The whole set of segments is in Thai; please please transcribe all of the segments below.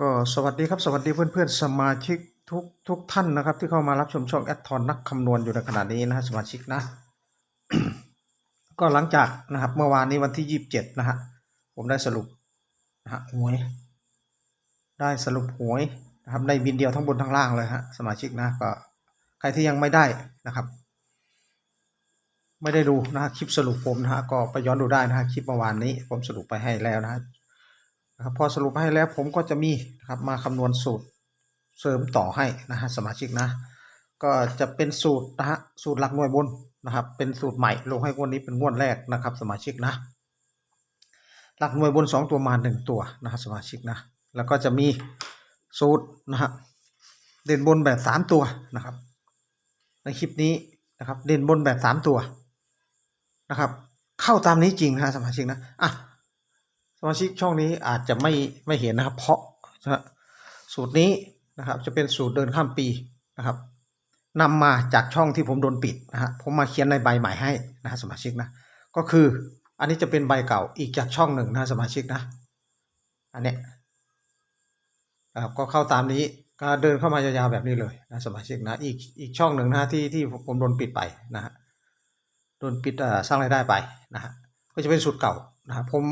ก็สวัสดีครับสวัสดีเพื่อนๆสมาชิกทุกทุกท่านนะครับ ที่เข้ามารับชมช่องแอดทอนนักคำนวณอยู่ในขณะนี้นะฮะสมาชิกนะ ก็หลังจากนะครับ เมื่อวานนี้วันที่ยี่สิบเจ็ดนะฮะผมได้สรุปนะฮะหวย ได้สรุปหวยนะครับในบินเดียวทั้งบนทั้งล่างเลยฮะสมาชิกนะก็ใครที่ยังไม่ได้นะครับ ไม่ได้ดูนะฮะคลิปสรุปผมนะฮะก็ไปย้อนดูได้นะฮะคลิปเมื่อวานนี้ผมสรุปไปให้แล้วนะฮะ นะครับพอสรุปให้แล้วผมก็จะมีนะครับมาคำนวณสูตรเสริมต่อให้นะฮะสมาชิกนะ ก็จะเป็นสูตรนะฮะสูตรหลักหน่วยบนนะครับ เป็นสูตรใหม่ลงให้งวดนี้เป็นงวดแรกนะครับ สมาชิกนะ หลักหน่วยบนสองตัวมาหนึ่งตัวนะฮะสมาชิกนะ แล้วก็จะมีสูตรนะฮะเด่นบนแบบสามตัวนะครับ ในคลิปนี้นะครับ เด่นบนแบบสามตัวนะครับ เข้าตามนี้จริงนะฮะสมาชิกนะอะ สมาชิกช่องนี้อาจจะไม่ไม่เห็นนะครับ เพราะนะสูตรนี้นะครับจะเป็นสูตรเดินข้ามปีนะครับนำมาจากช่องที่ผมโดนปิดนะฮะผมมาเขียนในใบใหม่ให้นะฮะสมาชิกนะก็คืออันนี้จะเป็นใบเก่าอีกจากช่องหนึ่งนะสมาชิกนะอันเนี้ยนะครับก็เข้าตามนี้ก็เดินเข้ามายาวๆแบบนี้เลยนะสมาชิกนะอีกอีกช่องหนึ่งนะที่ที่ผมโดนปิดไปนะฮะโดนปิดสร้างรายได้ไปนะฮะก็จะเป็นสูตรเก่านะฮะผม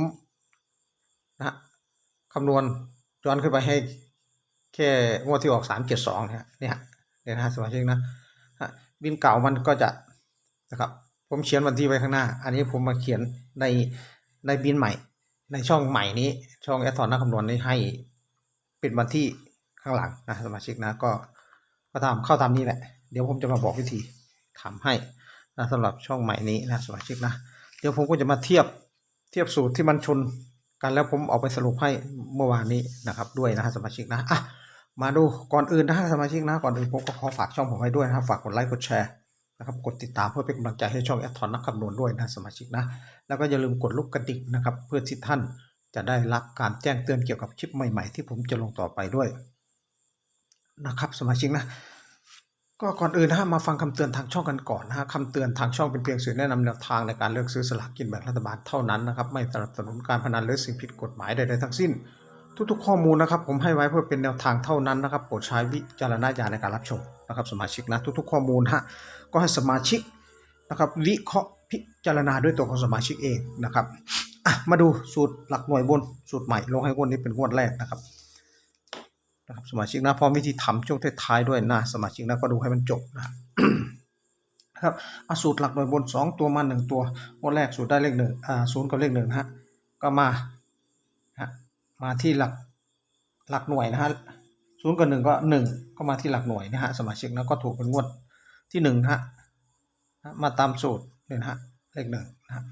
นะคำนวณย้อนขึ้นไปให้แค่งวดที่ออกสามเจ็ดสองเนี่ยเนี่ยเนี่ยนะสมาชิกนะบินเก่ามันก็จะนะครับ ผมเขียนวันที่ไว้ข้างหน้า อันนี้ผมมาเขียนในในบินใหม่ ในช่องใหม่นี้ช่องแอดทอนนักคำนวณนี้ให้เป็นวันที่ข้างหลังนะสมาชิกนะก็ก็ตามเข้าตามนี้แหละ เดี๋ยวผมจะมาบอกวิธีทำให้นะสำหรับช่องใหม่นี้นะสมาชิกนะ เดี๋ยวผมก็จะมาเทียบเทียบสูตรที่มันชน กันแล้วผมเอาไปสรุปให้เมื่อวานนี้นะครับ ด้วยนะฮะสมาชิกนะอะมาดูก่อนอื่นนะฮะสมาชิกนะก่อนอื่นผมก็ขอฝากช่องผมไว้ด้วยนะครับฝากกดไลค์กดแชร์นะครับกดติดตามเพื่อเป็นกำลังใจให้ช่องแอดทอนนักคำนวณด้วยนะสมาชิกนะแล้วก็อย่าลืมกดลูกกระดิ่งนะครับเพื่อที่ท่านจะได้รับการแจ้งเตือนเกี่ยวกับคลิปใหม่ ๆ ที่ผมจะลงต่อไปด้วยนะครับสมาชิกนะ ก็ก่อนอื่นนะฮะมาฟังคำเตือนทางช่องกันก่อนนะฮะคำเตือนทางช่องเป็นเพียงสื่อแนะนำแนวทางในการเลือกซื้อสลากกินแบ่งรัฐบาลเท่านั้นนะครับไม่สนับสนุนการพนันหรือสิ่งผิดกฎหมายใดๆทั้งสิ้น ทุกๆข้อมูลนะครับผมให้ไว้เพื่อเป็นแนวทางเท่านั้นนะครับโปรดใช้วิจารณญาณในการรับชมนะครับสมาชิกนะทุกๆ ข้อมูลฮะก็ให้สมาชิกนะครับวิเคราะห์พิจารณาด้วยตัวของสมาชิกเองนะครับมาดูสูตรหลักหน่วยบนสูตรใหม่ลงให้งวดนี้เป็นงวดแรกนะครับ นะครับสมาชิกนะพร้อมวิธีทำช่วงท้ายๆด้วยนะสมาชิกนะก็ดูให้มันจบนะครับอาสูตรหลักหน่วยบนสองตัวมาหนึ่งตัวงวดแรกสูตรได้เลขหนึ่งอ่าศูนย์กับเลขหนึ่งนะฮะก็มาฮะมาที่หลักหลักหน่วยนะฮะศูนย์กับหนึ่งก็หนึ่งก็มาที่หลักหน่วยนะฮะสมาชิกนะก็ถูกเป็นงวดที่หนึ่งนะฮะมาตามสูตรเนี่ยนะฮะเลขหนึ่งนะฮะ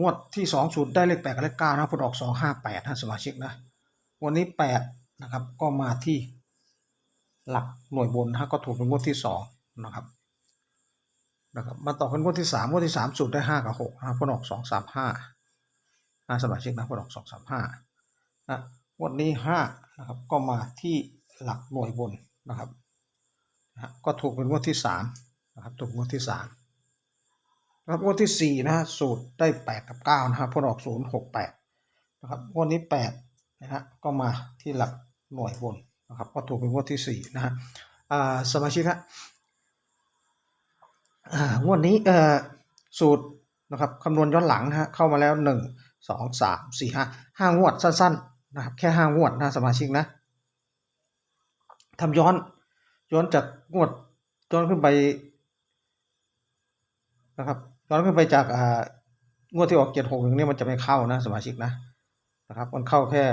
งวดที่สองสูตรได้เลขแปดกับเลขเก้านะผลออกสองห้าแปดนะสมาชิกนะวันนี้แปด นะครับ ก็มาที่หลักหน่วยบนนะฮะก็ถูกเป็นงวดที่สองนะครับนะครับมาต่อกันงวดที่สามงวดที่สามสูตรได้ห้ากับหกนะผลออกสองสามห้านะสมาชิกนะผลออกสองสามห้านะงวดนี้ห้านะครับก็มาที่หลักหน่วยบนนะครับนะก็ถูกเป็นงวดที่สามนะครับถูกงวดที่สามนะครับงวดที่สี่นะฮะสูตรได้แปดกับเก้านะฮะผลออกศูนย์หกแปดนะครับงวดนี้แปดนะฮะก็มาที่หลัก หน่วยบนนะครับก็ถูกเป็นงวดที่สี่นะฮะสมาชิกฮะงวดนี้สูตรนะครับคำนวณย้อนหลังนะฮะเข้ามาแล้วหนึ่งสองสามสี่ห้าห้างวดสั้นๆนะครับแค่ห้างวดนะสมาชิกนะทำย้อนย้อนจากงวดย้อนขึ้นไปนะครับย้อนขึ้นไปจากงวดที่ออกเจ็ดหกหนึ่งเนี่ยมันจะไม่เข้านะสมาชิกนะนะครับมันเข้าแค่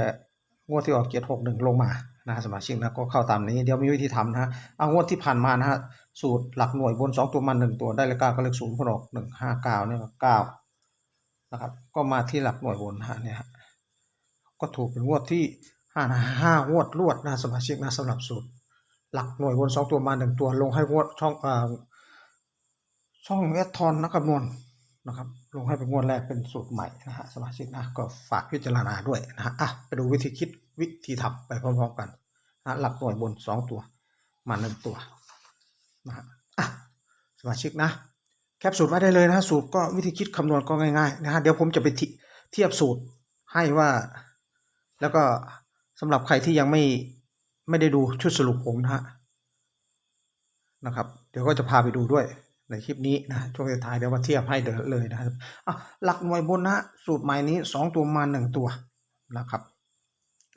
งวดที่ออกเจ็ดหกหนึ่งลงมานะสมาชิกนะก็เข้าตามนี้เดี๋ยวมีวิธีทำนะฮะเอางวดที่ผ่านมานะฮะสูตรหลักหน่วยบนสองตัวมันหนึ่งตัวได้เลขเก้าก็เลขศูนย์พนออกหนึ่งห้าเก้าเนี่ยเก้านะครับ ก็มาที่หลักหน่วยบนนะฮะเนี่ยก็ถูกเป็นงวดที่ห้านะห้างวดรวดนะสมาชิกนะสำหรับสูตร หลักหน่วยบนสองตัวมาหนึ่งตัวลงให้งวดช่องอ่าช่องแอทอนนักคำนวณนะครับ ลงให้เป็นงวดแรกเป็นสูตรใหม่นะฮะสมาชิกนะก็ฝากพิจารณาด้วยนะฮะอะไปดูวิธีคิดวิธีทำไปพร้อมๆกันนะหลักหน่วยบนสองตัว มาหนึ่งตัวนะฮะอะสมาชิกนะ แคปสูตรไว้ได้เลยนะสูตรก็วิธีคิดคำนวณก็ง่ายๆนะฮะเดี๋ยวผมจะไปเทีเทียบสูตรให้ว่า แล้วก็สำหรับใครที่ยังไม่ไม่ได้ดูชุดสรุปผมนะฮะนะครับ เดี๋ยวก็จะพาไปดูด้วย ในคลิปนี้นะช่วงท้ายเดี๋ยวมาเทียบให้เดินเลยนะครับอะหลักหน่วยบนนะฮะสูตรใหม่นี้สองตัวมาหนึ่งตัวนะครับ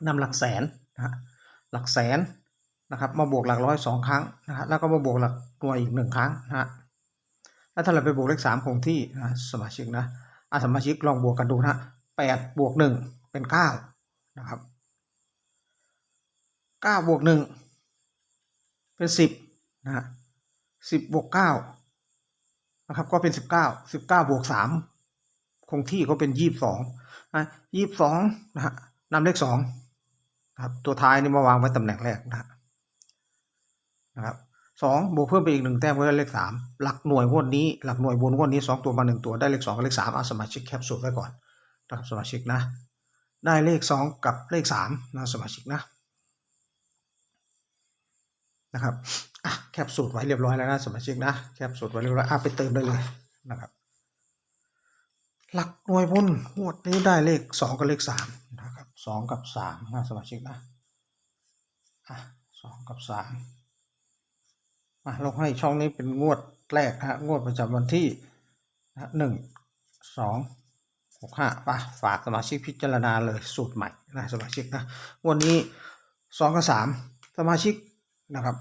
นำหลักแสนนะหลักแสนนะครับมาบวกหลักร้อยสองครั้งนะฮะแล้วก็มาบวกหลักหน่วยอีกหนึ่งครั้งนะฮะแล้วถ้าเราไปบวกเลขสามคงที่นะสมาชิกนะอะสมาชิกลองบวกกันดูนะฮะแปดบวกหนึ่งเป็นเก้านะครับเก้าบวกหนึ่งเป็นสิบนะฮะสิบบวกเก้า นะครับ ก็เป็นสิบเก้าสิบเก้าบวกสามคงที่ก็เป็นยี่สิบสองนะยี่สิบสองนะฮะนำเลขสองนะครับ ตัวท้ายนี่มาวางไว้ตำแหน่งแรกนะนะครับสองบวกเพิ่มไปอีกหนึ่งแต้มก็ได้เลขสามหลักหน่วยงวดนี้หลักหน่วยบนงวดนี้สองตัวมาหนึ่งตัวได้เลขสองกับเลขสามเอาสมาชิกแคปสูตรไว้ก่อนนะครับสมาชิกนะ ได้เลขสองกับเลขสามนะสมาชิกนะ นะครับอะแคปสูตรไว้เรียบร้อยแล้วนะสมาชิกนะแคปสูตรไว้เรียบร้อยอะไปเติมได้เลยนะครับ หลักหน่วยบนงวดนี้ได้เลขสองกับเลขสามนะครับสองกับสามนะสมาชิกนะอะสองกับสามอะเราให้ช่องนี้เป็นงวดแรกฮะงวดประจำวันที่นะหนึ่งสองหกห้าป่ะฝากสมาชิกพิจารณาเลยสูตรใหม่นะสมาชิกนะวันนี้สองกับสามสมาชิก นะครับ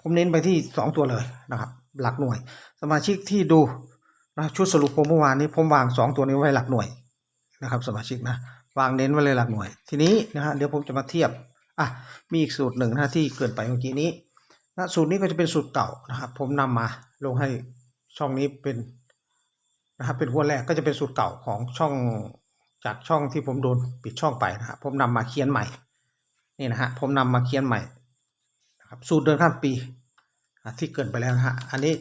ผมเน้นไปที่สองตัวเลยนะครับ หลักหน่วย สมาชิกที่ดูนะชุดสรุปผมเมื่อวานนี้ผมวางสองตัวนี้ไว้หลักหน่วยนะครับ สมาชิกนะวางเน้นไว้เลยหลักหน่วย ทีนี้นะฮะเดี๋ยวผมจะมาเทียบอะมีอีกสูตรหนึ่งนะที่เกินไปเมื่อกี้นี้นะสูตรนี้ก็จะเป็นสูตรเก่านะครับผมนำมาลงให้ช่องนี้เป็นนะครับเป็นหัวแรกก็จะเป็นสูตรเก่าของช่องจากช่องที่ผมโดนปิดช่องไปนะครับผมนำมาเขียนใหม่นี่นะฮะผมนำมาเขียนใหม่ ครับสูตรเดินข้ามปีที่เกินไปแล้วนะฮะอันนี้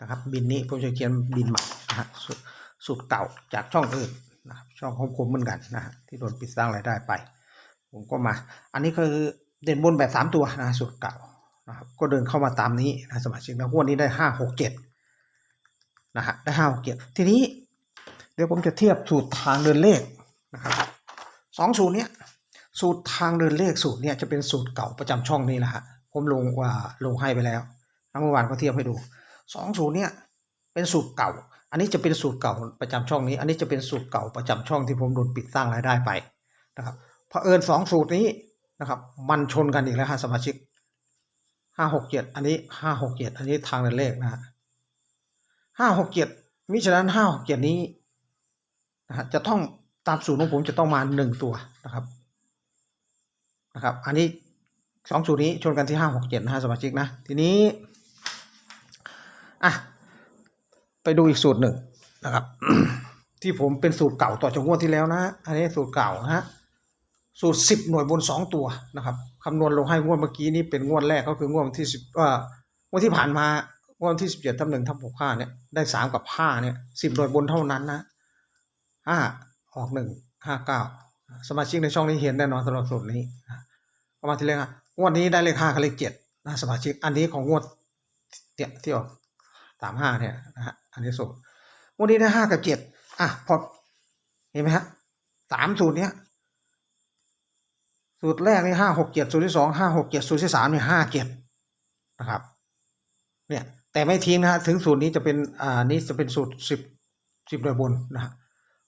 นะครับบินนี้ผมจะเขียนบินใหม่นะฮะสูตรสูตรเก่าจากช่องอื่นนะครับช่องของผมเหมือนกันนะฮะที่โดนปิดสร้างรายได้ไป ผมก็มา อันนี้คือเด่นบนแบบสามตัวนะสูตรเก่านะครับก็เดินเข้ามาตามนี้นะสมาชิกนะวันนี้ได้ห้าหกเจ็ดนะฮะได้ห้าหกเจ็ดทีนี้เดี๋ยวผมจะเทียบสูตรทางเดินเลขนะครับสองสูตรเนี้ยสูตรทางเดินเลขสูตรเนี่ยจะเป็นสูตรเก่าประจำช่องนี้แหละฮะ ผมลงว่าลงให้ไปแล้วทั้งเมื่อวานก็เทียบให้ดูสองสูตรเนี่ยเป็นสูตรเก่า อันนี้จะเป็นสูตรเก่าประจำช่องนี้ อันนี้จะเป็นสูตรเก่าประจำช่องที่ผมโดนปิดสร้างรายได้ไปนะครับเผอิญสองสูตรนี้นะครับ มันชนกันอีกแล้วฮะสมาชิกห้าหกเจ็ดอันนี้ห้าหกเจ็ดอันนี้ทางเดินเลขนะฮะห้าหกเจ็ดมิฉะนั้นห้าหกเจ็ดนี้นะฮะจะต้องตามสูตรของผมจะต้องมาหนึ่งตัวนะครับนะครับ อันนี้ สองสูตรนี้ชนกันที่ห้าหกเจ็ดนะฮะสมาชิกนะ ทีนี้อะไปดูอีกสูตรหนึ่งนะครับ ที่ผมเป็นสูตรเก่าต่อจากงวดที่แล้วนะ อันนี้สูตรเก่านะฮะสูตรสิบหน่วยบนสองตัวนะครับคำนวณลงให้งวดเมื่อกี้นี้เป็นงวดแรกก็คืองวดที่สิบว่างวดที่ผ่านมางวดที่สิบเจ็ดทับหนึ่งทับหกห้าเนี่ยได้สามกับห้าเนี่ยสิบหน่วยบนเท่านั้นนะห้าออกหนึ่งห้าเก้าสมาชิกในช่องนี้เห็นแน่นอนสำหรับสูตรนี้ประมาณที่เลขห้า งวดนี้ได้เลขห้ากับเลขเจ็ดนะสมาชิก อันนี้ของงวดเนี่ยที่ออกสามห้าเนี่ยนะฮะอันนี้สูตรงวดนี้ได้ห้ากับเจ็ดอะพอเห็นไหมฮะสามสูตรเนี้ยสูตรแรกนี่ห้าหกเจ็ดสูตรที่สองห้าหกเจ็ดสูตรที่สามเนี่ยห้าเจ็ดนะครับ เนี่ยแต่ไม่ทิ้งนะฮะถึงสูตรนี้จะเป็นอ่านี้จะเป็นสูตรสิบสิบโดยบนนะฮะ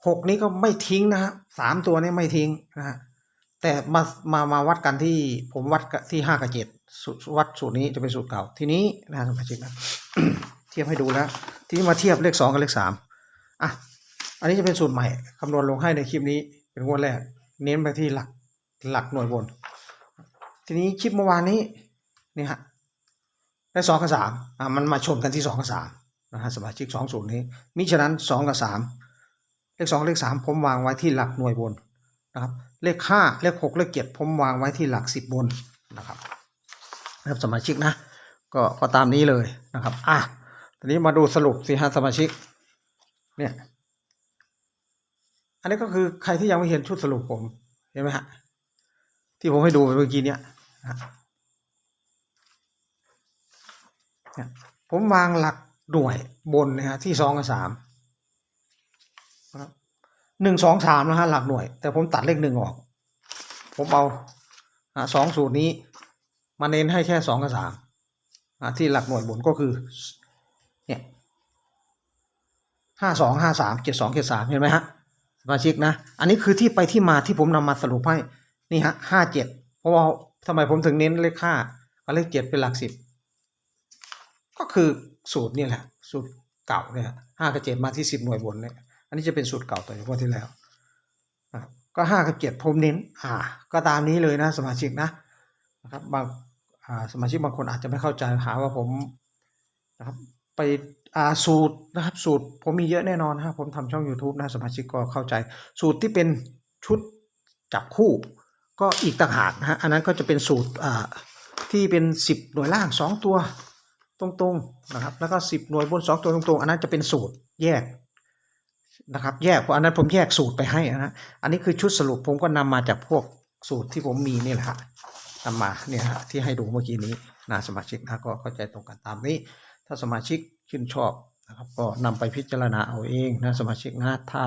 หกนี้ก็ไม่ทิ้งนะฮะสามตัวนี้ไม่ทิ้งนะฮะ แต่มามามาวัดกันที่ผมวัดที่ห้ากับเจ็ดวัดสูตรนี้จะเป็นสูตรเก่า ทีนี้นะสมาชิกนะเทียบให้ดูแล้ว ทีนี้มาเทียบเลขสองกับเลขสามอะอันนี้จะเป็นสูตรใหม่คำนวณลงให้ในคลิปนี้เป็นงวดแรก เน้นไปที่หลักหลักหน่วยบน ทีนี้คลิปเมื่อวานนี้นี่ฮะได้สองกับสามอะมันมาชนกันที่สองกับสามนะฮะสมาชิกสองสูตรนี้มิฉะนั้นสองกับสามเลขสองเลขสามผมวางไว้ที่หลักหน่วยบนนะครับ เลขห้าเลขหกเลขเจ็ดผมวางไว้ที่หลักสิบบนนะครับนะครับสมาชิกนะ ก็ก็ตามนี้เลยนะครับ อะทีนี้มาดูสรุปสิฮะสมาชิก เนี่ย อันนี้ก็คือใครที่ยังไม่เห็นชุดสรุปผมเห็นไหมฮะที่ผมให้ดูเมื่อกี้เนี่ยผมวางหลักหน่วยบนนะฮะที่สองกับสาม หนึ่งสองสามนะฮะหลักหน่วย แต่ผมตัดเลขหนึ่งออก ผมเอาสองสูตรนี้ มาเน้นให้แค่สองกับสามที่หลักหน่วยบนก็คือเนี่ยห้าสองห้าสามเจ็ดสองเจ็ดสามเห็นไหมฮะสมาชิกนะ อันนี้คือที่ไปที่มาที่ผมนำมาสรุปให้นี่ฮะห้าเจ็ดเพราะว่าทำไมผมถึงเน้นเลขห้ากับเลขเจ็ดเป็นหลักสิบก็คือสูตรนี่แหละ สูตรเก่าเนี่ยห้ากับเจ็ดมาที่สิบหน่วยบนเนี่ย อันนี้จะเป็นสูตรเก่าต่อจากงวดที่แล้วนะครับก็ห้ากับเจ็ดผมเน้นอ่า ก็ตามนี้เลยนะสมาชิกนะนะครับบางอ่าสมาชิกบางคนอาจจะไม่เข้าใจหาว่าผมนะครับไปอ่าสูตรนะครับสูตรผมมีเยอะแน่นอนนะครับผมทำช่อง YouTube นะสมาชิกก็เข้าใจ สูตรที่เป็นชุดจับคู่ ก็อีกต่างหากนะฮะอันนั้นก็จะเป็นสูตรอ่าที่เป็น 10 หน่วยล่าง 2 ตัวตรงๆนะครับแล้วก็ 10 หน่วยบน 2 ตัวตรงๆ อันนั้นจะเป็นสูตรแยก นะครับ แยกเพราะอันนั้นผมแยกสูตรไปให้นะอันนี้คือชุดสรุปผมก็นำมาจากพวกสูตรที่ผมมีนี่แหละฮะนำมาเนี่ยฮะที่ให้ดูเมื่อกี้นี้นะสมาชิกนะก็เข้าใจตรงกันตามนี้ ถ้าสมาชิกชื่นชอบนะครับก็นำไปพิจารณาเอาเองนะสมาชิกนะถ้า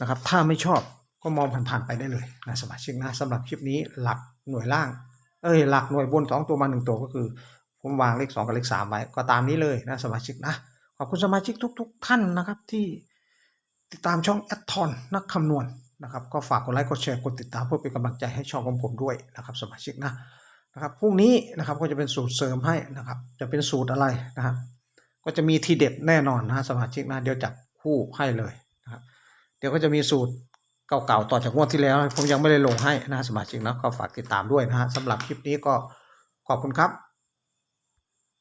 นะครับถ้าไม่ชอบก็มองผ่านๆไปได้เลยนะสมาชิกนะสำหรับคลิปนี้หลักหน่วยล่างเอ้ยหลักหน่วยบนสองตัวมาหนึ่งตัวก็คือ ผมวางเลขสองกับเลขสามไว้ก็ตามนี้เลยนะสมาชิกนะขอบคุณสมาชิกทุก ๆ ท่านนะครับที่ ติดตามช่องแอดทอนนักคำนวณนะครับ ก็ฝากกดไลค์กดแชร์กดติดตามเพื่อเป็นกำลังใจให้ช่องของผมด้วยนะครับ สมาชิกนะนะครับพรุ่งนี้นะครับก็จะเป็นสูตรเสริมให้นะครับ จะเป็นสูตรอะไรนะครับ ก็จะมีทีเด็ดแน่นอนนะสมาชิกนะเดี๋ยวจับคู่ให้เลยนะครับเดี๋ยวก็จะมีสูตรเก่าๆต่อจากงวดที่แล้ว ผมยังไม่ได้ลงให้นะสมาชิกนะก็ฝากติดตามด้วยนะฮะสำหรับคลิปนี้ก็ขอบคุณครับ